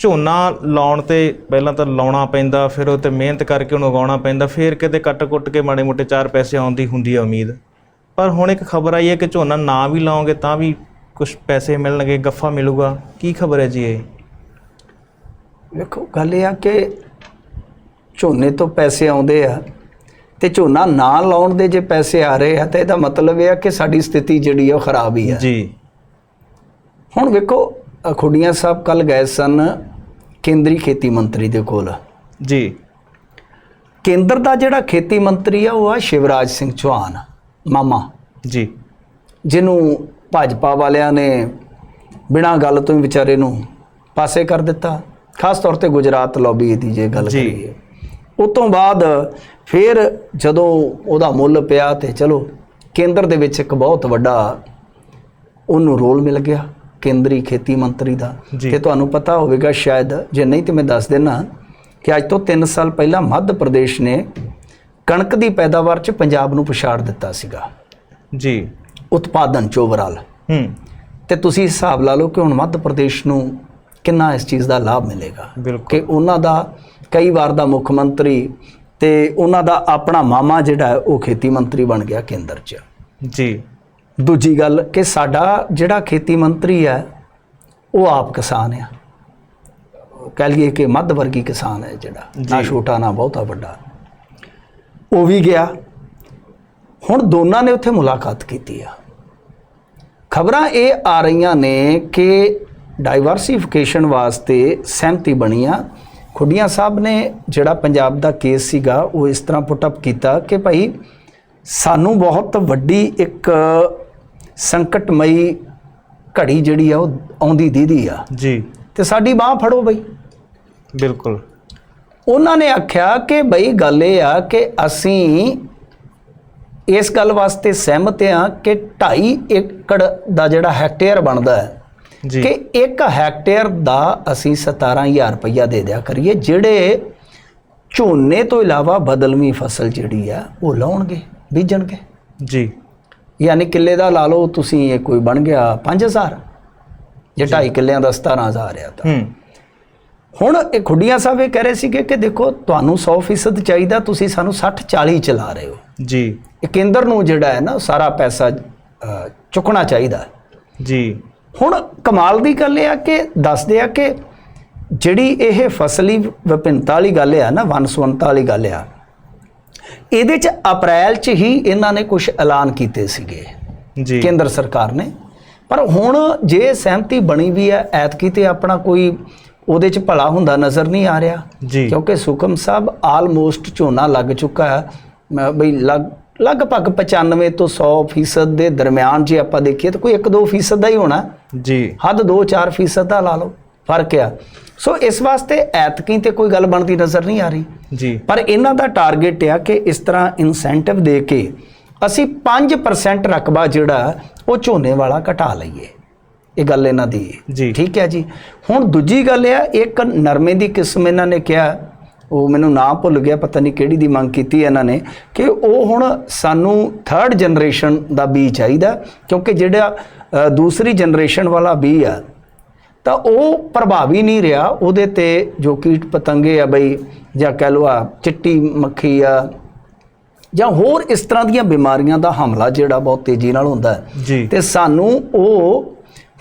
ਝੋਨਾ ਲਾਉਣ ਤੇ ਪਹਿਲਾਂ ਤਾਂ ਲਾਉਣਾ ਪੈਂਦਾ ਫਿਰ ਉਹ ਤੇ ਮਿਹਨਤ ਕਰਕੇ ਉਹਨੂੰ ਉਗਾਉਣਾ ਪੈਂਦਾ ਫਿਰ ਕਿਤੇ ਕੱਟ-ਕੁੱਟ ਕੇ ਮਾੜੇ ਮੋਟੇ ਚਾਰ ਪੈਸੇ ਆਉਣ ਦੀ ਹੁੰਦੀ ਹੈ ਉਮੀਦ। ਪਰ ਹੁਣ ਇੱਕ ਖਬਰ ਆਈ ਹੈ ਕਿ ਝੋਨਾ ਨਾ ਵੀ ਲਾਓਗੇ ਤਾਂ ਵੀ ਕੁਝ ਪੈਸੇ ਮਿਲਣਗੇ ਗੱਫਾ ਮਿਲੂਗਾ। ਕੀ ਖਬਰ ਹੈ ਜੀ ਇਹ? ਵੇਖੋ ਗੱਲ ਇਹ ਆ ਕਿ ਝੋਨੇ ਤੋਂ ਪੈਸੇ ਆਉਂਦੇ ਆ ਤੇ ਝੋਨਾ ਨਾ ਲਾਉਣ ਦੇ ਜੇ ਪੈਸੇ ਆ ਰਹੇ ਆ ਤਾਂ ਇਹਦਾ ਮਤਲਬ ਇਹ ਆ ਕਿ ਸਾਡੀ ਸਥਿਤੀ ਜਿਹੜੀ ਆ ਉਹ ਖਰਾਬ ਹੀ ਆ। ਜੀ। ਹੁਣ ਵੇਖੋ ਖੁੱਡੀਆਂ ਸਾਹਿਬ ਕੱਲ ਗਏ ਸਨ ਕੇਂਦਰੀ ਖੇਤੀ ਮੰਤਰੀ ਦੇ ਕੋਲ। ਜੀ। ਕੇਂਦਰ ਦਾ ਜਿਹੜਾ ਖੇਤੀ ਮੰਤਰੀ ਆ ਉਹ ਆ ਸ਼ਿਵਰਾਜ ਸਿੰਘ ਚੌਹਾਨ ਮਾਮਾ। ਜੀ। ਜਿਹਨੂੰ ਭਾਜਪਾ ਵਾਲਿਆਂ ਨੇ ਬਿਨਾਂ ਗੱਲ ਤੋਂ ਹੀ ਵਿਚਾਰੇ ਨੂੰ ਪਾਸੇ ਕਰ ਦਿੱਤਾ। ਖਾਸ ਤੌਰ ਤੇ ਗੁਜਰਾਤ ਲੌਬੀ ਦੀ ਜੇ ਗੱਲ। ਕਰੀਏ। ਉਸ ਤੋਂ ਬਾਅਦ ਫਿਰ ਜਦੋਂ ਉਹਦਾ ਮੁੱਲ ਪਿਆ ਤੇ ਚਲੋ ਕੇਂਦਰ ਦੇ ਵਿੱਚ ਇੱਕ ਬਹੁਤ ਵੱਡਾ ਉਹਨੂੰ ਰੋਲ ਮਿਲ ਗਿਆ। ਕੇਂਦਰੀ ਖੇਤੀ ਮੰਤਰੀ ਦਾ। ਤੇ ਤੁਹਾਨੂੰ ਪਤਾ ਹੋਵੇਗਾ ਸ਼ਾਇਦ ਜੇ ਨਹੀਂ ਤੇ ਮੈਂ ਦੱਸ ਦੇਣਾ ਕਿ ਅੱਜ ਤੋਂ 3 ਸਾਲ ਪਹਿਲਾਂ ਮੱਧ ਪ੍ਰਦੇਸ਼ ਨੇ ਕਣਕ ਦੀ ਪੈਦਾਵਾਰ 'ਚ ਪੰਜਾਬ ਨੂੰ ਪਛਾੜ ਦਿੱਤਾ ਸੀਗਾ। ਜੀ। ਉਤਪਾਦਨ ਚ ਓਵਰਆਲ ਹੂੰ। ਤੇ ਤੁਸੀਂ ਹਿਸਾਬ ਲਾ ਲਓ ਕਿ ਹੁਣ ਮੱਧ ਪ੍ਰਦੇਸ਼ ਨੂੰ ਕਿੰਨਾ ਇਸ ਚੀਜ਼ ਦਾ ਲਾਭ ਮਿਲੇਗਾ। ਕਿ ਉਹਨਾਂ ਦਾ ਕਈ ਵਾਰ ਦਾ ਮੁੱਖ ਮੰਤਰੀ ਤੇ ਉਹਨਾਂ ਦਾ ਆਪਣਾ ਮਾਮਾ ਜਿਹੜਾ ਉਹ ਖੇਤੀ ਮੰਤਰੀ ਬਣ ਗਿਆ ਕੇਂਦਰ 'ਚ। ਜੀ। ਦੂਜੀ ਗੱਲ ਕਿ ਸਾਡਾ ਜਿਹੜਾ ਖੇਤੀ ਮੰਤਰੀ ਹੈ ਉਹ ਆਪ ਕਿਸਾਨ ਆ। ਕਹਿ ਲਈਏ ਕਿ ਮੱਧ ਵਰਗੀ ਕਿਸਾਨ ਹੈ ਜਿਹੜਾ। ਨਾ। ਛੋਟਾ ਨਾ ਬਹੁਤਾ ਵੱਡਾ। ਉਹ ਵੀ ਗਿਆ। ਹੁਣ ਦੋਨਾਂ ਨੇ ਉੱਥੇ ਮੁਲਾਕਾਤ ਕੀਤੀ ਆ। ਖਬਰਾਂ ਇਹ ਆ ਰਹੀਆਂ ਨੇ ਕਿ ਡਾਈਵਰਸਿਫਿਕੇਸ਼ਨ ਵਾਸਤੇ ਸਹਿਮਤੀ ਬਣੀ ਆ। ਖੁੱਡੀਆਂ ਸਾਹਿਬ ਨੇ ਜਿਹੜਾ ਪੰਜਾਬ ਦਾ ਕੇਸ ਸੀਗਾ ਉਹ ਇਸ ਤਰ੍ਹਾਂ ਪੁੱਟ ਅਪ ਕੀਤਾ ਕਿ ਭਾਈ ਸਾਨੂੰ ਬਹੁਤ ਵੱਡੀ ਇੱਕ ਸੰਕਟਮਈ ਘੜੀ ਜਿਹੜੀ ਆ ਉਹ ਆਉਂਦੀ ਦੀਦੀ ਆ। ਜੀ। ਤੇ ਸਾਡੀ ਬਾਹ ਫੜੋ ਬਈ। ਬਿਲਕੁਲ। ਉਹਨਾਂ ਨੇ ਆਖਿਆ ਕਿ ਬਈ ਗੱਲ ਇਹ ਆ ਕਿ ਅਸੀਂ ਇਸ ਗੱਲ ਵਾਸਤੇ ਸਹਿਮਤ ਆ ਕਿ 2.5 ਏਕੜ ਦਾ ਜਿਹੜਾ ਹੈਕਟੇਅਰ ਬਣਦਾ ਹੈ ਜੀ। ਕਿ ਇੱਕ ਹੈਕਟੇਅਰ ਦਾ ਅਸੀਂ 17000 ਰੁਪਇਆ ਦੇ ਦਿਆ ਕਰੀਏ ਜਿਹੜੇ ਝੋਨੇ ਤੋਂ ਇਲਾਵਾ ਬਦਲਵੀਂ ਫਸਲ ਜਿਹੜੀ ਆ ਉਹ ਲਾਉਣਗੇ ਬੀਜਣਗੇ। ਜੀ। ਯਾਨੀ ਕਿੱਲੇ ਦਾ ਲਾ ਲਓ ਤੁਸੀਂ ਇਹ ਕੋਈ ਬਣ ਗਿਆ 5000 ਜੇ 2.5 ਕਿੱਲਿਆਂ ਦਾ 17000 ਆ ਤਾਂ। ਹੂੰ। ਹੁਣ ਇਹ ਖੁੱਡੀਆਂ ਸਾਹਿਬ ਇਹ ਕਹਿ ਰਹੇ ਸੀਗੇ ਕਿ ਦੇਖੋ ਤੁਹਾਨੂੰ 100% ਚਾਹੀਦਾ ਤੁਸੀਂ ਸਾਨੂੰ 60 40 ਚਲਾ ਰਹੇ ਹੋ। ਜੀ। ਇਹ ਕੇਂਦਰ ਨੂੰ ਜਿਹੜਾ ਹੈ ਨਾ ਸਾਰਾ ਪੈਸਾ ਚੁੱਕਣਾ ਚਾਹੀਦਾ। ਜੀ। ਹੁਣ ਕਮਾਲ ਦੀ ਗੱਲ ਇਹ ਆ ਕਿ ਦੱਸਦੇ ਆ ਕਿ ਜਿਹੜੀ ਇਹ ਫਸਲੀ ਵਿਭਿੰਨਤਾ ਵਾਲੀ ਗੱਲ ਆ ਨਾ ਵਨਸਵੰਤਾ ਵਾਲੀ ਗੱਲ ਆ ਇਹਦੇ ਚ ਅਪ੍ਰੈਲ ਚ ਹੀ ਇਹਨਾਂ ਨੇ ਕੁਝ ਐਲਾਨ ਕੀਤੇ ਸੀਗੇ। ਜੀ। ਕੇਂਦਰ ਸਰਕਾਰ ਨੇ। ਪਰ ਹੁਣ ਜੇ ਸਹਿਮਤੀ ਬਣੀ ਵੀ ਹੈ ਐਤਕੀ ਤੇ ਆਪਣਾ ਕੋਈ ਉਹਦੇ ਚ ਭਲਾ ਹੁੰਦਾ ਨਜ਼ਰ ਨਹੀਂ ਆ ਰਿਹਾ। ਕਿਉਂਕਿ ਸੁਖਮ ਸਾਹਿਬ ਆਲਮੋਸਟ ਝੋਨਾ ਲੱਗ ਚੁੱਕਾ ਹੈ। ਬਈ ਲਗ ਲਗਭਗ 95 ਤੋਂ 100 ਫੀਸਦ ਦੇ ਦਰਮਿਆਨ ਜੇ ਆਪਾਂ ਦੇਖੀਏ ਤਾਂ ਕੋਈ 1-2 ਫੀਸਦ ਦਾ ਹੀ ਹੋਣਾ। ਜੀ। ਹੱਦ 2-4 ਫੀਸਦ ਦਾ ਲਾ ਲਓ। ਫ਼ਰਕ ਆ। ਸੋ ਇਸ ਵਾਸਤੇ ਐਤਕੀ ਤੇ ਕੋਈ ਗੱਲ ਬਣਦੀ ਨਜ਼ਰ ਨਹੀਂ ਆ ਰਹੀ। ਜੀ। ਪਰ ਇਹਨਾਂ ਦਾ ਟਾਰਗੇਟ ਆ ਕਿ ਇਸ ਤਰ੍ਹਾਂ ਇਨਸੈਂਟਿਵ ਦੇ ਕੇ ਅਸੀਂ 5% ਰਕਬਾ ਜਿਹੜਾ ਉਹ ਝੋਨੇ ਵਾਲਾ ਘਟਾ ਲਈਏ। ਇਹ ਗੱਲ ਇਹਨਾਂ ਦੀ। ਜੀ। ਠੀਕ ਹੈ ਜੀ। ਹੁਣ ਦੂਜੀ ਗੱਲ ਆ ਇੱਕ ਨਰਮੇ ਦੀ ਕਿਸਮ ਇਹਨਾਂ ਨੇ ਕਿਹਾ ਉਹ ਮੈਨੂੰ ਨਾਮ ਭੁੱਲ ਗਿਆ ਪਤਾ ਨਹੀਂ ਕਿਹੜੀ ਦੀ ਮੰਗ ਕੀਤੀ ਇਹਨਾਂ ਨੇ ਕਿ ਉਹ ਹੁਣ ਸਾਨੂੰ ਥਰਡ ਜਨਰੇਸ਼ਨ ਦਾ ਬੀ ਚਾਹੀਦਾ ਕਿਉਂਕਿ ਜਿਹੜਾ ਦੂਸਰੀ ਜਨਰੇਸ਼ਨ ਵਾਲਾ ਬੀ ਆ ਤਾਂ ਉਹ ਪ੍ਰਭਾਵੀ ਨਹੀਂ ਰਿਹਾ। ਉਹਦੇ ਤੇ ਜੋ ਕੀਟ ਪਤੰਗੇ ਆ ਬਈ ਜਾਂ ਕਹਿ ਲਓ ਆ ਚਿੱਟੀ ਮੱਖੀ ਆ ਜਾਂ ਹੋਰ ਇਸ ਤਰ੍ਹਾਂ ਦੀਆਂ ਬਿਮਾਰੀਆਂ ਦਾ ਹਮਲਾ ਜਿਹੜਾ ਬਹੁਤ ਤੇਜ਼ੀ ਨਾਲ ਹੁੰਦਾ ਹੈ। ਤੇ ਸਾਨੂੰ ਉਹ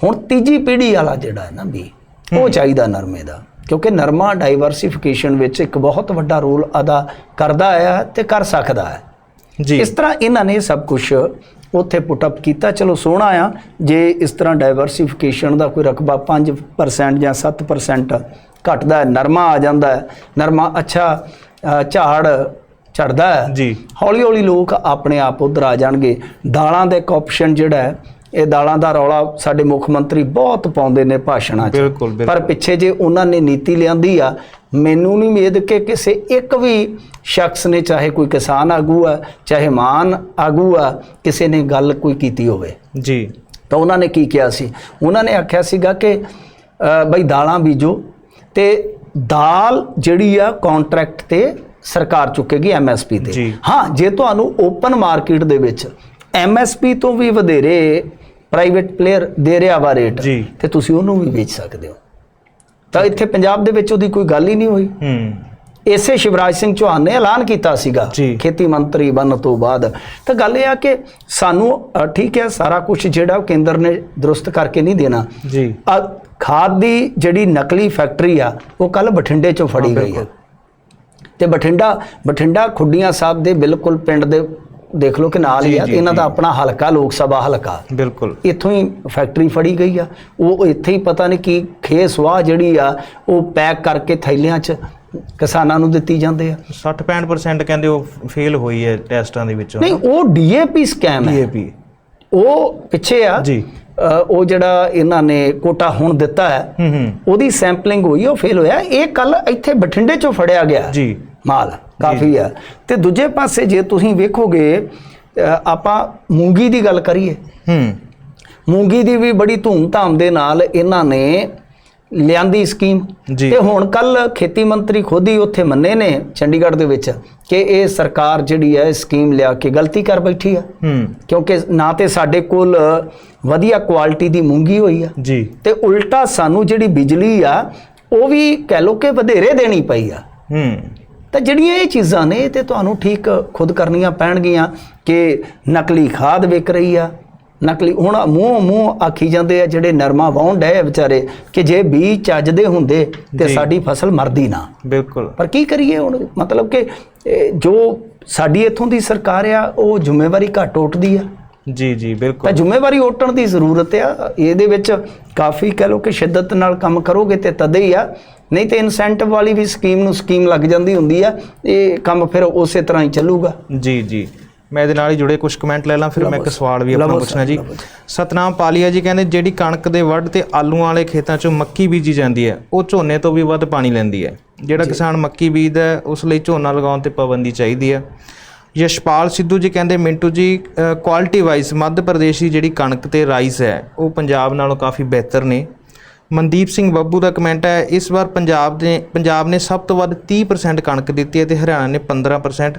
ਹੁਣ ਤੀਜੀ ਪੀੜ੍ਹੀ ਵਾਲਾ ਜਿਹੜਾ ਹੈ ਨਾ ਵੀ ਉਹ ਚਾਹੀਦਾ ਨਰਮੇ ਦਾ। ਕਿਉਂਕਿ ਨਰਮਾ ਡਾਈਵਰਸਿਫਿਕੇਸ਼ਨ ਵਿੱਚ ਇੱਕ ਬਹੁਤ ਵੱਡਾ ਰੋਲ ਅਦਾ ਕਰਦਾ ਹੈ ਤੇ ਕਰ ਸਕਦਾ ਹੈ। ਜੀ। ਇਸ ਤਰ੍ਹਾਂ ਇਹਨਾਂ ਨੇ ਸਭ ਕੁਝ ਉੱਥੇ ਪੁੱਟ ਅਪ ਕੀਤਾ। ਚਲੋ ਸੋਹਣਾ ਆ। ਜੇ ਇਸ ਤਰ੍ਹਾਂ ਡਾਈਵਰਸਿਫਿਕੇਸ਼ਨ ਦਾ ਕੋਈ ਰਕਬਾ 5% ਜਾਂ 7% ਘਟਦਾ ਹੈ ਨਰਮਾ ਆ ਜਾਂਦਾ ਹੈ ਨਰਮਾ ਅੱਛਾ ਝਾੜ ਝੜਦਾ ਹੈ ਜੀ। ਹੌਲੀ ਹੌਲੀ ਲੋਕ ਆਪਣੇ ਆਪ ਉਧਰ ਆ ਜਾਣਗੇ। ਦਾਲਾਂ ਦਾ ਇੱਕ ਆਪਸ਼ਨ ਜਿਹੜਾ ਹੈ ਇਹ ਦਾਲਾਂ ਦਾ ਰੌਲਾ ਸਾਡੇ ਮੁੱਖ ਮੰਤਰੀ ਬਹੁਤ ਪਾਉਂਦੇ ਨੇ ਭਾਸ਼ਣਾਂ 'ਚ। ਪਰ ਪਿੱਛੇ ਜੇ ਉਹਨਾਂ ਨੇ ਨੀਤੀ ਲਿਆਂਦੀ ਆ ਮੈਨੂੰ ਨਹੀਂ ਉਮੀਦ ਕਿ ਕਿਸੇ ਇੱਕ ਵੀ ਸ਼ਖਸ ਨੇ ਚਾਹੇ ਕੋਈ ਕਿਸਾਨ ਆਗੂ ਆ ਚਾਹੇ ਮਾਨ ਆਗੂ ਆ ਕਿਸੇ ਨੇ ਗੱਲ ਕੋਈ ਕੀਤੀ ਹੋਵੇ। ਜੀ। ਤਾਂ ਉਹਨਾਂ ਨੇ ਕੀ ਕਿਹਾ ਸੀ? ਉਹਨਾਂ ਨੇ ਆਖਿਆ ਸੀਗਾ ਕਿ ਬਈ ਦਾਲਾਂ ਬੀਜੋ ਤੇ ਦਾਲ ਜਿਹੜੀ ਆ ਕੰਟਰੈਕਟ ਤੇ ਸਰਕਾਰ ਚੁੱਕੇਗੀ ਐਮਐਸਪੀ ਤੇ। ਹਾਂ ਜੇ ਤੁਹਾਨੂੰ ਓਪਨ ਮਾਰਕੀਟ ਦੇ ਵਿੱਚ ਐਮਐਸਪੀ ਤੋਂ ਵੀ ਵਧੇਰੇ ਪ੍ਰਾਈਵੇਟ ਪਲੇਅਰ ਦੇ ਰਿਹਾ ਵਾ ਰੇਟ। ਤੇ ਤੁਸੀਂ ਉਹਨੂੰ ਵੀ ਵੇਚ ਸਕਦੇ ਹੋ। ਤਾਂ ਇੱਥੇ ਪੰਜਾਬ ਦੇ ਵਿੱਚ ਉਹਦੀ ਕੋਈ ਗੱਲ ਹੀ ਨਹੀਂ ਹੋਈ। ਹੂੰ। ਇਸੇ ਸ਼ਿਵਰਾਜ ਸਿੰਘ ਚੌਹਾਨ ਨੇ ਐਲਾਨ ਕੀਤਾ ਸੀਗਾ। ਖੇਤੀ ਮੰਤਰੀ ਬਣਨ ਤੋਂ ਬਾਅਦ। ਤਾਂ ਗੱਲ ਇਹ ਆ ਕਿ ਸਾਨੂੰ ਠੀਕ ਹੈ ਸਾਰਾ ਕੁਝ ਜਿਹੜਾ ਉਹ ਕੇਂਦਰ ਨੇ ਦਰੁਸਤ ਕਰਕੇ ਨਹੀਂ ਦੇਣਾ। ਜੀ। ਖਾਦ ਦੀ ਜਿਹੜੀ ਨਕਲੀ ਫੈਕਟਰੀ ਆ ਉਹ ਕੱਲ ਬਠਿੰਡੇ ਚੋਂ ਫੜੀ ਗਈ ਆ ਤੇ ਬਠਿੰਡਾ ਬਠਿੰਡਾ ਖੁੱਡੀਆਂ ਸਾਹਿਬ ਦੇ ਬਿਲਕੁਲ ਪਿੰਡ ਦੇ ਦੇਖ ਲਓ ਕਿ ਨਾਲ ਹੀ ਆ ਇਹਨਾਂ ਦਾ। ਆਪਣਾ ਹਲਕਾ ਲੋਕ ਸਭਾ ਹਲਕਾ। ਬਿਲਕੁਲ। ਇੱਥੋਂ ਹੀ ਫੈਕਟਰੀ ਫੜੀ ਗਈ ਆ। ਉਹ ਇੱਥੇ ਹੀ ਪਤਾ ਨਹੀਂ ਕੀ ਖੇਸਵਾਹ ਜਿਹੜੀ ਆ ਉਹ ਪੈਕ ਕਰਕੇ ਥੈਲਿਆਂ 'ਚ ਕਿਸਾਨਾਂ ਨੂੰ ਦਿੱਤੀ ਜਾਂਦੇ ਆ। 60 65% ਕਹਿੰਦੇ ਉਹ ਫੇਲ ਹੋਈ ਹੈ ਟੈਸਟਾਂ ਦੇ ਵਿੱਚੋਂ। ਨਹੀਂ ਉਹ ਡੀਏਪੀ ਸਕੈਮ ਹੈ। ਡੀਏਪੀ ਉਹ ਪਿੱਛੇ ਆ ਜੀ। ਉਹ ਜਿਹੜਾ ਇਹਨਾਂ ਨੇ ਕੋਟਾ ਹੁਣ ਦਿੱਤਾ ਹੈ ਹੂੰ ਹੂੰ। ਉਹਦੀ ਸੈਂਪਲਿੰਗ ਹੋਈ ਉਹ ਫੇਲ ਹੋਇਆ। ਇਹ ਕੱਲ ਇੱਥੇ ਬਠਿੰਡੇ ਚੋਂ ਫੜਿਆ ਗਿਆ। ਜੀ। ਮਾਲ ਕਾਫੀ ਆ। ਤੇ ਦੂਜੇ ਪਾਸੇ ਜੇ ਤੁਸੀਂ ਵੇਖੋਗੇ ਆਪਾਂ ਮੂੰਗੀ ਦੀ ਗੱਲ ਕਰੀਏ। ਹੂੰ। ਮੂੰਗੀ ਦੀ ਵੀ ਬੜੀ ਧੂਮ-ਧਾਮ ਦੇ ਨਾਲ ਇਹਨਾਂ ਨੇ ਲਿਆਂਦੀ ਸਕੀਮ। ਤੇ ਹੁਣ ਕੱਲ ਖੇਤੀ ਮੰਤਰੀ ਖੁਦ ਹੀ ਉੱਥੇ ਮੰਨੇ ਨੇ ਚੰਡੀਗੜ੍ਹ ਦੇ ਵਿੱਚ ਕਿ ਇਹ ਸਰਕਾਰ ਜਿਹੜੀ ਹੈ ਸਕੀਮ ਲਿਆ ਕੇ ਗਲਤੀ ਕਰ ਬੈਠੀ ਆ। ਕਿਉਂਕਿ ਨਾ ਤੇ ਸਾਡੇ ਕੋਲ ਵਧੀਆ ਕੁਆਲਿਟੀ ਦੀ ਮੂੰਗੀ ਹੋਈ ਆ। ਜੀ। ਤੇ ਉਲਟਾ ਸਾਨੂੰ ਜਿਹੜੀ ਬਿਜਲੀ ਆ ਉਹ ਵੀ ਕਹਿ ਲੋ ਕਿ ਵਧੇਰੇ ਦੇਣੀ ਪਈ ਆ। ਹੂੰ। ਤਾਂ ਜਿਹੜੀਆਂ ਇਹ ਚੀਜ਼ਾਂ ਨੇ ਇਹ ਤੇ ਤੁਹਾਨੂੰ ਠੀਕ ਖੁਦ ਕਰਨੀਆਂ ਪੈਣਗੀਆਂ ਕਿ ਨਕਲੀ ਖਾਦ ਵਿਕ ਰਹੀ ਆ ਨਕਲੀ ਹੁਣ ਮੂੰਹ ਮੂੰਹ ਆਖੀ ਜਾਂਦੇ ਆ ਜਿਹੜੇ ਨਰਮਾ ਵਾਹੁਣ ਡਏ ਆ ਵਿਚਾਰੇ ਕਿ ਜੇ ਬੀਜ ਚੱਜਦੇ ਹੁੰਦੇ ਤੇ। ਸਾਡੀ ਫਸਲ ਮਰਦੀ ਨਾ। ਬਿਲਕੁਲ। ਪਰ ਕੀ ਕਰੀਏ ਹੁਣ? ਮਤਲਬ ਕਿ ਜੋ ਸਾਡੀ ਇੱਥੋਂ ਦੀ ਸਰਕਾਰ ਆ ਉਹ ਜ਼ਿੰਮੇਵਾਰੀ ਘੱਟ ਉੱਠਦੀ ਆ। ਜੀ ਜੀ ਤਾਂ ਬਿਲਕੁਲ ਜ਼ਿੰਮੇਵਾਰੀ ਉੱਟਣ ਦੀ ਜ਼ਰੂਰਤ ਆ। ਇਹਦੇ ਵਿੱਚ ਕਾਫੀ ਕਹਿ ਲਓ ਕਿ ਸ਼ਿੱਦਤ ਨਾਲ ਕੰਮ ਕਰੋਗੇ ਤੇ ਤਦੇ ਹੀ ਆ। ਨਹੀਂ ਤੇ ਇਨਸੈਂਟਿਵ ਵਾਲੀ ਵੀ ਸਕੀਮ ਨੂੰ ਸਕੀਮ ਲੱਗ ਜਾਂਦੀ ਹੁੰਦੀ ਆ। ਇਹ ਕੰਮ ਫਿਰ ਉਸੇ ਤਰ੍ਹਾਂ ਹੀ ਚੱਲੂਗਾ। ਜੀ ਜੀ। ਮੈਂ ਇਹਦੇ ਨਾਲ ਹੀ ਜੁੜੇ ਕੁਝ ਕਮੈਂਟ ਲੈ ਲਾਂ ਫਿਰ ਮੈਂ ਇੱਕ ਸਵਾਲ ਵੀ ਆਪਣਾ ਪੁੱਛਣਾ ਜੀ। ਸਤਨਾਮ ਪਾਲੀਆ ਜੀ ਕਹਿੰਦੇ ਜਿਹੜੀ ਕਣਕ ਦੇ ਵੱਢ ਤੇ ਆਲੂਆਂ ਵਾਲੇ ਖੇਤਾਂ 'ਚੋਂ ਮੱਕੀ ਬੀਜੀ ਜਾਂਦੀ ਹੈ ਉਹ ਝੋਨੇ ਤੋਂ ਵੀ ਵੱਧ ਪਾਣੀ ਲੈਂਦੀ ਹੈ। ਜਿਹੜਾ ਕਿਸਾਨ ਮੱਕੀ ਬੀਜਦਾ ਉਸ ਲਈ ਝੋਨਾ ਲਗਾਉਣ ਤੇ ਪਾਬੰਦੀ ਚਾਹੀਦੀ ਹੈ। ਯਸ਼ਪਾਲ ਸਿੱਧੂ ਜੀ ਕਹਿੰਦੇ ਮਿੰਟੂ ਜੀ ਕੁਆਲਿਟੀ ਵਾਈਜ਼ ਮੱਧ ਪ੍ਰਦੇਸ਼ ਦੀ ਜਿਹੜੀ ਕਣਕ ਤੇ ਰਾਈਸ ਹੈ ਉਹ ਪੰਜਾਬ ਨਾਲੋਂ ਕਾਫੀ ਬਿਹਤਰ ਨੇ। ਮਨਦੀਪ ਸਿੰਘ ਬੱਬੂ ਦਾ ਕਮੈਂਟ ਹੈ ਇਸ ਵਾਰ ਪੰਜਾਬ ਨੇ ਪੰਜਾਬ ਨੇ ਸਭ ਤੋਂ ਵੱਧ 30% ਕਣਕ ਦਿੱਤੀ ਹੈ ਤੇ ਹਰਿਆਣਾ ਨੇ 15%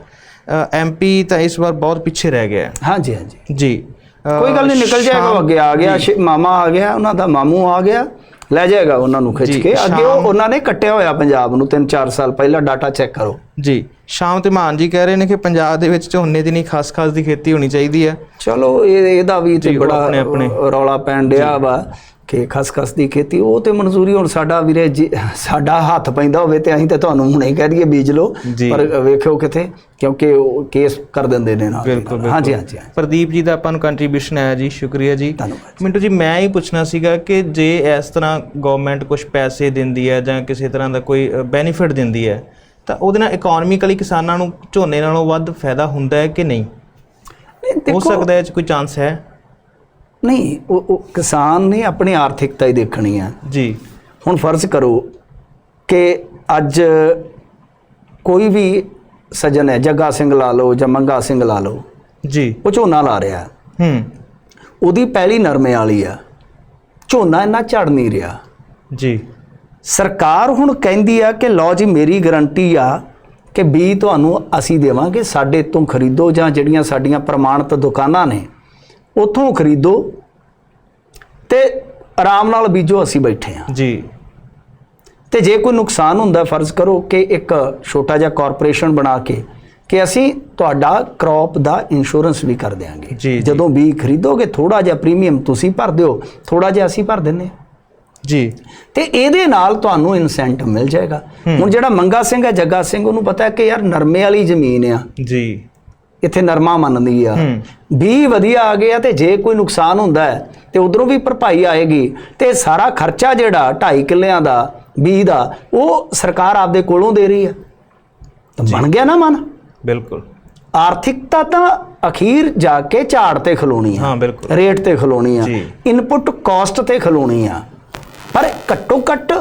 ਐਮਪੀ ਤਾਂ ਇਸ ਵਾਰ ਬਹੁਤ ਪਿੱਛੇ ਰਹਿ ਗਿਆ ਹੈ। ਹਾਂਜੀ ਹਾਂਜੀ। ਜੀ। ਕੋਈ ਗੱਲ ਨਹੀਂ ਨਿਕਲ ਜਾਏਗਾ ਅੱਗੇ ਆ ਗਿਆ ਮਾਮਾ ਆ ਗਿਆ ਉਹਨਾਂ ਦਾ ਮਾਮੂ ਆ ਗਿਆ। ਲੈ ਜਾਏਗਾ ਉਹਨਾਂ ਨੂੰ ਖਿੱਚ ਕੇ। ਅੱਗੇ ਉਹ ਉਹਨਾਂ ਨੇ ਕੱਟਿਆ ਹੋਇਆ ਪੰਜਾਬ ਨੂੰ 3-4 ਸਾਲ ਪਹਿਲਾਂ ਡਾਟਾ ਚੈੱਕ ਕਰੋ। ਜੀ ਸ਼ਾਮ ਤੇ ਮਾਨ ਜੀ ਕਹਿ ਰਹੇ ਨੇ ਕਿ ਪੰਜਾਬ ਦੇ ਵਿੱਚ ਝੋਨੇ ਦੀ ਨਹੀਂ ਖਾਸ ਖਾਸ ਦੀ ਖੇਤੀ ਹੋਣੀ ਚਾਹੀਦੀ ਹੈ। ਚਲੋ ਇਹ ਇਹਦਾ ਵੀ ਤੇ ਬੜਾ। ਰੌਲਾ ਪੈਣ ਡਿਆ ਵਾ। ਕਿ ਖਸਖਸ ਦੀ ਖੇਤੀ ਉਹ ਤੇ ਮਨਜ਼ੂਰੀ ਹੁਣ ਸਾਡਾ ਵੀਰੇ ਸਾਡਾ ਹੱਥ ਪੈਂਦਾ ਹੋਵੇ ਤੇ ਅਸੀਂ ਤੇ ਤੁਹਾਨੂੰ ਹੁਣੇ ਕਹਿ ਦਈਏ ਬੀਜ ਲਓ। ਪਰ ਵੇਖਿਓ ਕਿਥੇ ਕਿਉਂਕਿ ਉਹ ਕੇਸ ਕਰ ਦਿੰਦੇ ਨੇ ਨਾਲ। ਹਾਂਜੀ ਹਾਂਜੀ। ਪ੍ਰਦੀਪ ਜੀ ਦਾ ਆਪਾਂ ਨੂੰ ਕੰਟਰੀਬਿਊਸ਼ਨ ਆਇਆ ਜੀ ਸ਼ੁਕਰੀਆ ਜੀ। ਮਿੰਟੂ ਜੀ ਮੈਂ ਹੀ ਪੁੱਛਣਾ ਸੀਗਾ ਕਿ ਜੇ ਇਸ ਤਰ੍ਹਾਂ ਗਵਰਨਮੈਂਟ ਕੁਝ ਪੈਸੇ ਦਿੰਦੀ ਹੈ ਜਾਂ ਕਿਸੇ ਤਰ੍ਹਾਂ ਦਾ ਕੋਈ ਬੈਨੀਫਿਟ ਦਿੰਦੀ ਹੈ ਤਾਂ ਉਹਦੇ ਨਾਲ ਇਕਨੋਮਿਕਲੀ ਕਿਸਾਨਾਂ ਨੂੰ ਝੋਨੇ ਨਾਲੋਂ ਵੱਧ ਫਾਇਦਾ ਹੁੰਦਾ ਹੈ ਕਿ ਨਹੀਂ? ਹੋ ਸਕਦਾ ਹੈ ਕੋਈ ਚਾਂਸ ਹੈ? ਨਹੀਂ ਉਹ ਕਿਸਾਨ ਨੇ ਆਪਣੀ ਆਰਥਿਕਤਾ ਹੀ ਦੇਖਣੀ ਆ। ਜੀ। ਹੁਣ ਫਰਜ਼ ਕਰੋ ਕਿ ਅੱਜ ਕੋਈ ਵੀ ਸੱਜਣ ਹੈ ਜੱਗਾ ਸਿੰਘ ਲਾ ਲਓ ਜਾਂ ਮੰਗਾ ਸਿੰਘ ਲਾ ਲਓ ਜੀ। ਉਹ ਝੋਨਾ ਲਾ ਰਿਹਾ। ਹੂੰ। ਉਹਦੀ ਪਹਿਲੀ ਨਰਮੇ ਵਾਲੀ ਆ। ਝੋਨਾ ਇੰਨਾ ਝੜ ਨਹੀਂ ਰਿਹਾ। ਜੀ। ਸਰਕਾਰ ਹੁਣ ਕਹਿੰਦੀ ਆ ਕਿ ਲਓ ਜੀ ਮੇਰੀ ਗਾਰੰਟੀ ਆ ਕਿ ਬੀ ਤੁਹਾਨੂੰ ਅਸੀਂ ਦੇਵਾਂਗੇ ਸਾਡੇ ਤੋਂ ਖਰੀਦੋ ਜਾਂ ਜਿਹੜੀਆਂ ਸਾਡੀਆਂ ਪ੍ਰਮਾਣਿਤ ਦੁਕਾਨਾਂ ਨੇ। ਉੱਥੋਂ ਖਰੀਦੋ ਤੇ ਆਰਾਮ ਨਾਲ ਬੀਜੋ ਅਸੀਂ ਬੈਠੇ ਆ ਜੀ। ਤੇ ਜੇ ਕੋਈ ਨੁਕਸਾਨ ਹੁੰਦਾ ਫਰਜ਼ ਕਰੋ ਕਿ ਇੱਕ ਛੋਟਾ ਜਿਹਾ ਕਾਰਪੋਰੇਸ਼ਨ ਬਣਾ ਕੇ ਕਿ ਅਸੀਂ ਤੁਹਾਡਾ ਕ੍ਰੌਪ ਦਾ ਇੰਸ਼ੋਰੈਂਸ ਵੀ ਕਰ ਜੀ। ਜਦੋਂ ਬੀ ਖਰੀਦੋਗੇ ਥੋੜਾ ਜਿਹਾ ਪ੍ਰੀਮੀਅਮ ਤੁਸੀਂ ਭਰ ਦਿਓ ਥੋੜਾ ਜਿਹਾ ਅਸੀਂ ਭਰ ਦਿੰਨੇ ਹਾਂ। ਜੀ। ਤੇ ਇਹਦੇ ਨਾਲ ਤੁਹਾਨੂੰ ਇਨਸੈਂਟਿਵ ਮਿਲ ਜਾਏਗਾ। ਹੁਣ ਜਿਹੜਾ ਮੰਗਾ ਸਿੰਘ ਹੈ ਜੱਗਾ ਸਿੰਘ ਉਹਨੂੰ ਪਤਾ ਹੈ ਕਿ ਯਾਰ ਨਰਮੇ ਵਾਲੀ ਜ਼ਮੀਨ ਆ। ਜੀ। ਇੱਥੇ ਨਰਮਾ ਮੰਨਦੀ ਆ। ਹੂੰ। ਵੀ ਵਧੀਆ ਆ ਗਿਆ ਤੇ ਜੇ ਕੋਈ ਨੁਕਸਾਨ ਹੁੰਦਾ ਹੈ ਤੇ ਉਧਰੋਂ ਵੀ ਭਰਪਾਈ ਆਏਗੀ ਤੇ ਸਾਰਾ ਖਰਚਾ ਜਿਹੜਾ 2.5 ਕਿੱਲਿਆਂ ਦਾ ਬੀ ਦਾ ਉਹ ਸਰਕਾਰ ਆਪਦੇ ਕੋਲੋਂ ਦੇ ਰਹੀ ਆ। ਤਾਂ ਬਣ ਗਿਆ ਨਾ ਮਨ? ਬਿਲਕੁਲ। ਆਰਥਿਕਤਾ ਤਾਂ ਅਖੀਰ ਜਾ ਕੇ ਝਾੜ ਤੇ ਖਲੋਣੀ ਆ। ਹਾਂ ਬਿਲਕੁਲ। ਰੇਟ ਤੇ ਖਲੋਣੀ ਆ। ਇਨਪੁਟ ਕਾਸਟ ਤੇ ਖਲੋਣੀ ਆ। ਪਰ ਘੱਟੋ ਘੱਟ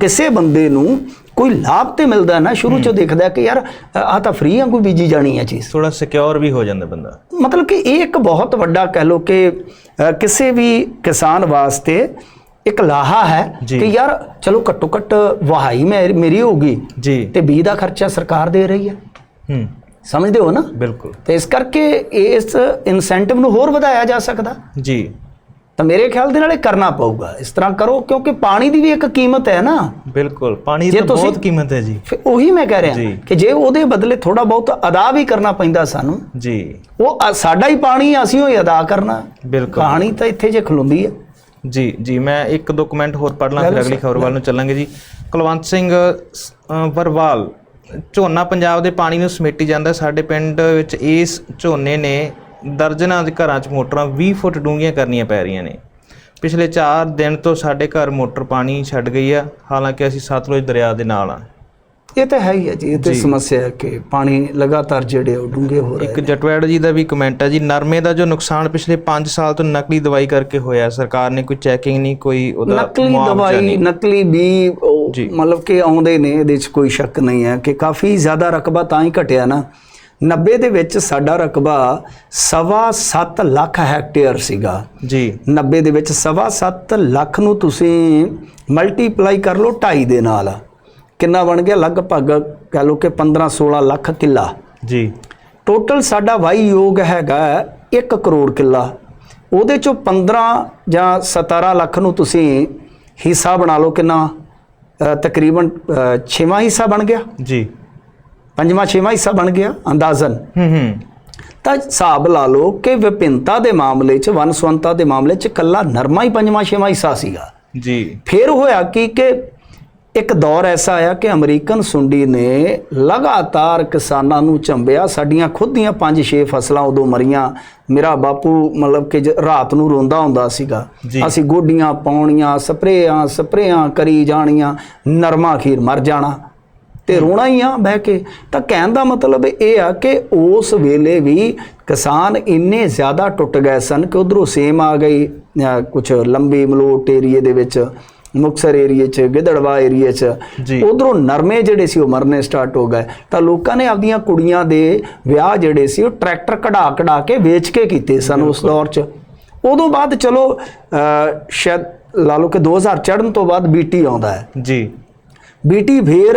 ਕਿਸੇ ਬੰਦੇ ਨੂੰ ਕੋਈ ਲਾਭ ਤੇ ਮਿਲਦਾ ਨਾ ਸ਼ੁਰੂ ਚ ਦੇਖਦਾ ਕਿ ਯਾਰ ਆ ਤਾਂ ਫ੍ਰੀ ਆ ਕੋਈ ਬੀਜੀ ਜਾਣੀ ਆ ਚੀਜ਼। ਥੋੜਾ ਸਿਕਿਉਰ ਵੀ ਹੋ ਜਾਂਦਾ ਬੰਦਾ। ਮਤਲਬ ਕਿ ਇਹ ਇੱਕ ਬਹੁਤ ਵੱਡਾ ਕਹਿ ਲੋ ਕਿ ਕਿਸੇ ਵੀ ਕਿਸਾਨ ਵਾਸਤੇ ਇੱਕ ਲਾਹਾ ਹੈ। ਕਿ ਯਾਰ ਚਲੋ ਘੱਟੋ ਘੱਟ ਵਹਾਈ ਮੇਰੀ ਹੋਊਗੀ ਜੀ। ਤੇ ਬੀ ਦਾ ਖਰਚਾ ਸਰਕਾਰ ਦੇ ਰਹੀ ਹੈ। ਹੂੰ। ਸਮਝਦੇ ਹੋ ਨਾ? ਬਿਲਕੁਲ। ਤੇ ਇਸ ਕਰਕੇ ਇਸ ਇਨਸੈਂਟਿਵ ਨੂੰ ਹੋਰ ਵਧਾਇਆ ਜਾ ਸਕਦਾ। ਜੀ। ਤਾਂ ਮੇਰੇ ਖਿਆਲ ਦੇ ਨਾਲ ਇਹ ਕਰਨਾ ਪਊਗਾ। ਇਸ ਤਰ੍ਹਾਂ ਕਰੋ ਕਿਉਂਕਿ ਪਾਣੀ ਦੀ ਵੀ ਇੱਕ ਕੀਮਤ ਹੈ ਨਾ। ਬਿਲਕੁਲ ਪਾਣੀ ਦੀ ਬਹੁਤ ਕੀਮਤ ਹੈ ਜੀ। ਫਿਰ ਉਹੀ ਮੈਂ ਕਹਿ ਰਿਹਾ। ਕਿ ਜੇ ਉਹਦੇ ਬਦਲੇ ਥੋੜਾ ਬਹੁਤ ਅਦਾ ਵੀ ਕਰਨਾ ਪੈਂਦਾ ਸਾਨੂੰ ਜੀ। ਉਹ ਸਾਡਾ ਹੀ ਪਾਣੀ ਆ, ਅਸੀਂ ਉਹ ਅਦਾ ਕਰਨਾ। ਬਿਲਕੁਲ। ਕਹਾਣੀ ਤਾਂ ਇੱਥੇ ਜੇ ਖਲੋਂਦੀ ਹੈ ਜੀ ਜੀ ਮੈਂ ਇੱਕ ਦੋ ਕਮੈਂਟ ਹੋਰ ਪੜ੍ਹ ਲਾਂ ਫਿਰ ਅਗਲੀ ਖਬਰ ਵੱਲ ਨੂੰ ਚੱਲਾਂਗੇ ਜੀ। ਕੁਲਵੰਤ ਸਿੰਘ ਵਰਵਾਲ ਝੋਨਾ ਪੰਜਾਬ ਦੇ ਪਾਣੀ ਨੂੰ ਸਮੇਟੀ ਜਾਂਦਾ। ਸਾਡੇ ਪਿੰਡ ਵਿੱਚ ਇਸ ਝੋਨੇ ਨੇ ਦਰਜਨਾਂ ਦੇ ਘਰਾਂ 'ਚ ਮੋਟਰਾਂ 20 ਫੁੱਟ ਡੂੰਘੀਆਂ ਕਰਨੀਆਂ ਪੈ ਰਹੀਆਂ ਨੇ। ਪਿਛਲੇ 4 ਦਿਨ ਤੋਂ ਸਾਡੇ ਘਰ ਮੋਟਰ ਪਾਣੀ ਛੱਡ ਗਈ ਆ ਹਾਲਾਂਕਿ ਅਸੀਂ ਸਤਲੁਜ ਦਰਿਆ ਦੇ ਨਾਲ ਆ। ਇਹ ਤਾਂ ਹੈ ਹੀ ਹੈ ਜੀ ਇਹ ਤੇ ਸਮੱਸਿਆ ਹੈ ਕਿ ਪਾਣੀ ਲਗਾਤਾਰ ਜਿਹੜੇ ਉਹ ਡੂੰਘੇ ਹੋ ਰਹੇ ਇੱਕ ਜਟਵੈੜ ਜੀ ਦਾ ਵੀ ਕਮੈਂਟ ਹੈ ਜੀ ਨਰਮੇ ਦਾ ਜੋ ਨੁਕਸਾਨ ਪਿਛਲੇ 5 ਸਾਲ ਤੋਂ ਨਕਲੀ ਦਵਾਈ ਕਰਕੇ ਹੋਇਆ ਸਰਕਾਰ ਨੇ ਕੋਈ ਚੈਕਿੰਗ ਨਹੀਂ ਕੋਈ ਉਹਦਾ ਨਕਲੀ ਦਵਾਈ। ਨਕਲੀ ਜੀ। ਮਤਲਬ ਕਿ ਆਉਂਦੇ ਨੇ ਇਹਦੇ ਵਿੱਚ ਕੋਈ ਸ਼ੱਕ ਨਹੀਂ ਹੈ ਕਿ ਕਾਫੀ ਜ਼ਿਆਦਾ ਰਕਬਾ ਤਾਂ ਹੀ ਘਟਿਆ ਨਾ। 90 ਦੇ ਵਿੱਚ ਸਾਡਾ ਰਕਬਾ ਸਵਾ ਸੱਤ ਲੱਖ ਹੈਕਟੇਅਰ ਸੀਗਾ। ਜੀ। 90 ਦੇ ਵਿੱਚ ਸਵਾ ਸੱਤ ਲੱਖ ਨੂੰ ਤੁਸੀਂ ਮਲਟੀਪਲਾਈ ਕਰ ਲਓ 2.5 ਦੇ ਨਾਲ। ਕਿੰਨਾ ਬਣ ਗਿਆ? ਲਗਭਗ ਕਹ ਲਓ ਕਿ 15 16 ਲੱਖ ਕਿੱਲਾ। ਜੀ। ਟੋਟਲ ਸਾਡਾ ਵਾਈ ਯੋਗ ਹੈਗਾ 1 ਕਰੋੜ ਕਿੱਲਾ। ਉਹਦੇ ਚੋਂ 15 ਜਾਂ 17 ਲੱਖ ਨੂੰ ਤੁਸੀਂ ਹਿੱਸਾ ਬਣਾ ਲਓ ਕਿੰਨਾ? ਤਕਰੀਬਨ 6ਵਾਂ ਹਿੱਸਾ ਬਣ ਗਿਆ। ਜੀ। ਪੰਜਵਾਂ ਛੇਵਾਂ ਹਿੱਸਾ ਬਣ ਗਿਆ ਅੰਦਾਜ਼ਨ। ਹੂੰ ਹੂੰ। ਤਾਂ ਹਿਸਾਬ ਲਾ ਲਓ ਕਿ ਵਿਭਿੰਨਤਾ ਦੇ ਮਾਮਲੇ 'ਚ ਵਨਸਵੰਤਾ ਦੇ ਮਾਮਲੇ 'ਚ ਕੱਲਾ ਨਰਮਾ ਹੀ ਪੰਜਵਾਂ ਛੇਵਾਂ ਹਿੱਸਾ ਸੀਗਾ। ਜੀ। ਫਿਰ ਹੋਇਆ ਕੀ ਕਿ ਇੱਕ ਦੌਰ ਐਸਾ ਆਇਆ ਕਿ ਅਮਰੀਕਨ ਸੁੰਡੀ ਨੇ ਲਗਾਤਾਰ ਕਿਸਾਨਾਂ ਨੂੰ ਝੰਬਿਆ ਸਾਡੀਆਂ ਖੁਦ ਦੀਆਂ 5-6 ਫਸਲਾਂ ਉਦੋਂ ਮਰੀਆਂ। ਮੇਰਾ ਬਾਪੂ ਮਤਲਬ ਕਿ ਰਾਤ ਨੂੰ ਰੋਂਦਾ ਹੁੰਦਾ ਸੀਗਾ। ਅਸੀਂ ਗੋਡੀਆਂ ਪਾਉਣੀਆਂ ਸਪਰੇਆਂ ਸਪਰੇਆਂ ਕਰੀ ਜਾਣੀਆਂ ਨਰਮਾ ਖੀਰ ਮਰ ਜਾਣਾ। ਤੇ ਰੋਣਾ ਹੀ ਆ ਬਹਿ ਕੇ। ਤਾਂ ਕਹਿਣ ਦਾ ਮਤਲਬ ਇਹ ਆ ਕਿ ਉਸ ਵੇਲੇ ਵੀ ਕਿਸਾਨ ਇੰਨੇ ਜ਼ਿਆਦਾ ਟੁੱਟ ਗਏ ਸਨ ਕਿ ਉਧਰੋਂ ਸੇਮ ਆ ਗਈ ਕੁਝ ਲੰਬੀ ਮਲੋਟ ਏਰੀਏ ਦੇ ਵਿੱਚ ਮੁਕਸਰ ਏਰੀਏ 'ਚ ਗਿੱਦੜਵਾ ਏਰੀਏ 'ਚ। ਉਧਰੋਂ ਨਰਮੇ ਜਿਹੜੇ ਸੀ ਉਹ ਮਰਨੇ ਸਟਾਰਟ ਹੋ ਗਏ। ਤਾਂ ਲੋਕਾਂ ਨੇ ਆਪਦੀਆਂ ਕੁੜੀਆਂ ਦੇ ਵਿਆਹ ਜਿਹੜੇ ਸੀ ਉਹ ਟਰੈਕਟਰ ਕਢਾ ਕਢਾ ਕੇ ਵੇਚ ਕੇ ਕੀਤੇ ਸਨ ਉਸ ਦੌਰ 'ਚ। ਉਦੋਂ ਬਾਅਦ ਚਲੋ ਸ਼ਾਇਦ ਲਾ ਲਓ ਕਿ 2000 ਚੜ੍ਹਨ ਤੋਂ ਬਾਅਦ ਬੀਟੀ ਆਉਂਦਾ ਹੈ। ਜੀ। ਬੀਟੀ ਫੇਰ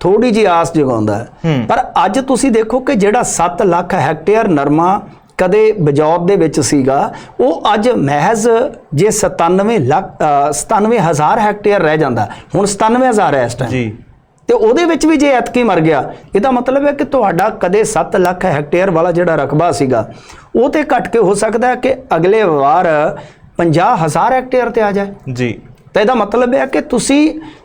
ਥੋੜੀ ਜਿਹੀ ਆਸ ਜਗਾਉਂਦਾ ਹੈ। ਪਰ ਅੱਜ ਤੁਸੀਂ ਦੇਖੋ ਕਿ ਜਿਹੜਾ 7 ਲੱਖ ਹੈਕਟੇਅਰ ਨਰਮਾ ਕਦੇ ਬਜੌਰ ਦੇ ਵਿੱਚ ਸੀਗਾ ਉਹ ਅੱਜ ਮਹਿਜ਼ ਜੇ 97 ਲੱਖ ਅ, 97000 ਹੈਕਟੇਅਰ ਰਹਿ ਜਾਂਦਾ ਹੁਣ 97000 ਹੈ ਇਸ ਟਾਈਮ ਜੀ। ਤੇ ਉਹਦੇ ਵਿੱਚ ਵੀ ਜੇ ਐਤਕੀ ਮਰ ਗਿਆ ਇਹਦਾ ਮਤਲਬ ਹੈ ਕਿ ਤੁਹਾਡਾ ਕਦੇ 7 ਲੱਖ ਹੈਕਟੇਅਰ ਵਾਲਾ ਜਿਹੜਾ ਰਕਬਾ ਸੀਗਾ ਉਹ ਤੇ ਘਟ ਕੇ ਹੋ ਸਕਦਾ ਹੈ ਕਿ ਅਗਲੇ ਵਾਰ 50000 ਹੈਕਟੇਅਰ ਤੇ ਆ ਜਾਏ। ਜੀ। ਤਾਂ ਇਹਦਾ ਮਤਲਬ ਹੈ ਕਿ ਤੁਸੀਂ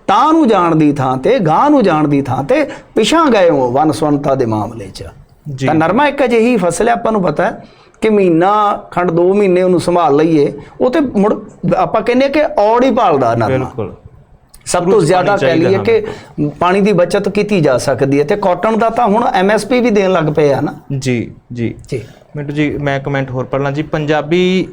ਤਾਂ ਨੂੰ ਜਾਣ ਦੀ ਥਾਂ ਤੇ ਗਾਂ ਨੂੰ ਜਾਣ ਦੀ ਥਾਂ ਤੇ ਪਿਛਾਂ ਗਏ ਹੋ ਵਨਸਵੰਤਾ ਦੇ ਮਾਮਲੇ 'ਚ। ਤਾਂ ਨਰਮਾ ਇੱਕ ਅਜਿਹੀ ਫਸਲ ਹੈ ਆਪਾਂ ਨੂੰ ਪਤਾ ਹੈ ਕਿ ਮਹੀਨਾ ਖੰਡ 2 ਮਹੀਨੇ ਉਹਨੂੰ ਸੰਭਾਲ ਲਈਏ ਉਹ ਤੇ ਮੁੜ ਆਪਾਂ ਕਹਿੰਦੇ ਕਿ ਔੜ ਹੀ ਭਾਲਦਾ ਨਰਮਾ। ਬਿਲਕੁਲ। ਸਭ ਤੋਂ ਜ਼ਿਆਦਾ ਕਹਿ ਲਈਏ ਕਿ ਪਾਣੀ ਦੀ ਬਚਤ ਕੀਤੀ ਜਾ ਸਕਦੀ ਹੈ ਤੇ ਕਾਟਨ ਦਾ ਤਾਂ ਹੁਣ ਐਮਐਸਪੀ ਵੀ ਦੇਣ ਲੱਗ ਪਏ ਆ ਨਾ। ਜੀ ਜੀ। ਜੀ। ਮਿੰਟੂ ਜੀ ਮੈਂ ਕਮੈਂਟ ਹੋਰ ਪੜ੍ਹ ਲਾਂ ਜੀ। ਪੰਜਾਬੀ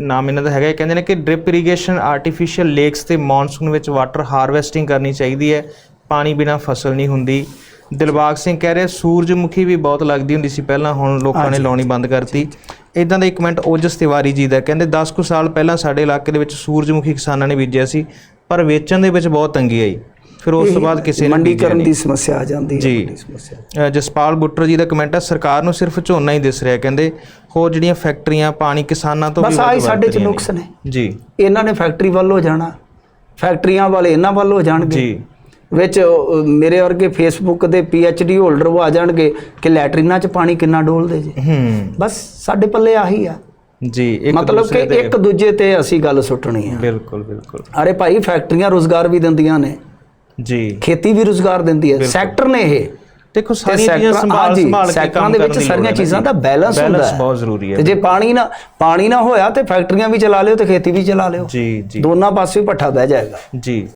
ਨਾਮ ਇਹਨਾਂ ਦਾ ਹੈਗਾ ਇਹ ਕਹਿੰਦੇ ਨੇ ਕਿ ਡ੍ਰਿਪ ਇਰੀਗੇਸ਼ਨ ਆਰਟੀਫੀਸ਼ੀਅਲ ਲੇਕਸ ਤੇ ਮੌਨਸੂਨ ਵਿੱਚ ਵਾਟਰ ਹਾਰਵੈਸਟਿੰਗ ਕਰਨੀ ਚਾਹੀਦੀ ਹੈ। ਪਾਣੀ ਬਿਨਾ ਫਸਲ ਨਹੀਂ ਹੁੰਦੀ। ਦਿਲਬਾਗ ਸਿੰਘ ਕਹਿ ਰਿਹਾ ਸੂਰਜਮੁਖੀ ਵੀ ਬਹੁਤ ਲੱਗਦੀ ਹੁੰਦੀ ਸੀ ਪਹਿਲਾਂ ਹੁਣ ਲੋਕਾਂ ਨੇ ਲਾਉਣੀ ਬੰਦ ਕਰਤੀ। ਇਦਾਂ ਦਾ ਇੱਕ ਕਮੈਂਟ ਓਜਸ ਤਿਵਾਰੀ ਜੀ ਦਾ ਕਹਿੰਦੇ 10 ਕੁ ਸਾਲ ਪਹਿਲਾਂ ਸਾਡੇ ਇਲਾਕੇ ਦੇ ਵਿੱਚ ਸੂਰਜਮੁਖੀ ਕਿਸਾਨਾਂ ਨੇ ਬੀਜਿਆ ਸੀ ਪਰ ਵੇਚਣ ਦੇ ਵਿੱਚ ਬਹੁਤ ਤੰਗੀ ਆਈ। ਫਿਰ ਉਸ ਤੋਂ ਬਾਅਦ ਕਿਸੇ ਨੇ ਬੀਜਿਆ ਮੰਡੀਕਰਨ ਦੀ ਸਮੱਸਿਆ ਆ ਜਾਂਦੀ ਹੈ ਜੀ। ਸਮੱਸਿਆ। ਜਸਪਾਲ ਬੁੱਟਰ ਜੀ ਦਾ ਕਮੈਂਟ ਹੈ ਸਰਕਾਰ ਨੂੰ ਸਿਰਫ ਝੋਨਾ ਹੀ ਦਿਸ ਰਿਹਾ ਕਹਿੰਦੇ ਹੋਰ ਜਿਹੜੀਆਂ ਫੈਕਟਰੀਆਂ ਪਾਣੀ ਕਿਸਾਨਾਂ ਤੋਂ ਬਸ ਵੱਧ ਆਹੀ ਸਾਡੇ ਚ ਨੁਕਸ ਨੇ। ਜੀ। ਇਹਨਾਂ ਨੇ ਫੈਕਟਰੀ ਵੱਲ ਹੋ ਜਾਣਾ ਫੈਕਟਰੀਆਂ ਵਾਲੇ ਇਹਨਾਂ ਵੱਲ ਹੋ ਜਾਣਗੇ। ਜੀ। ਵਿੱਚ ਮੇਰੇ ਵਰਗੇ ਫੇਸਬੁੱਕ ਦੇ ਡੀ ਹੋਲਡਰ ਉਹ ਆ ਜਾਣਗੇ ਕਿ ਲੈਟਰੀਨਾਂ 'ਚ ਪਾਣੀ ਕਿੰਨਾ ਡੋਲਦੇ ਜੀ। ਹੂੰ। ਬਸ ਸਾਡੇ ਪੱਲੇ ਆਹੀ ਆ। ਜੀ ਇੱਕ ਮਤਲਬ ਕਿ ਇੱਕ ਦੂਜੇ ਤੇ ਅਸੀਂ ਗੱਲ ਸੁੱਟਣੀ ਆ। ਬਿਲਕੁਲ ਬਿਲਕੁਲ। ਅਰੇ ਭਾਈ ਫੈਕਟਰੀਆਂ ਰੋਜ਼ਗਾਰ ਵੀ ਦਿੰਦੀਆਂ ਨੇ। ਜੀ। ਖੇਤੀ ਵੀ ਰੋਜ਼ਗਾਰ ਦਿੰਦੀ ਹੈ ਸੈਕਟਰ ਨੇ ਇਹ। ਦੇਖੋ ਸਾਰੀਆਂ ਚੀਜ਼ਾਂ ਸੰਭਾਲ ਸੰਭਾਲ ਕੇ ਕੰਮ ਦੇ ਵਿੱਚ ਸਾਰੀਆਂ ਚੀਜ਼ਾਂ ਦਾ ਬੈਲੈਂਸ ਹੁੰਦਾ ਬੈਲੈਂਸ ਹੈ। ਬਹੁਤ ਜ਼ਰੂਰੀ ਹੈ ਤੇ ਜੇ ਪਾਣੀ ਨਾ ਪਾਣੀ ਨਾ ਹੋਇਆ ਤੇ ਫੈਕਟਰੀਆਂ ਵੀ ਚਲਾ ਲਿਓ ਤੇ ਖੇਤੀ ਵੀ ਚਲਾ ਲਿਓ। ਜੀ ਜੀ। ਦੋਨਾਂ ਪਾਸੇ ਭੱਠਾ ਬਹਿ ਜਾਏਗਾ। ਜੀ।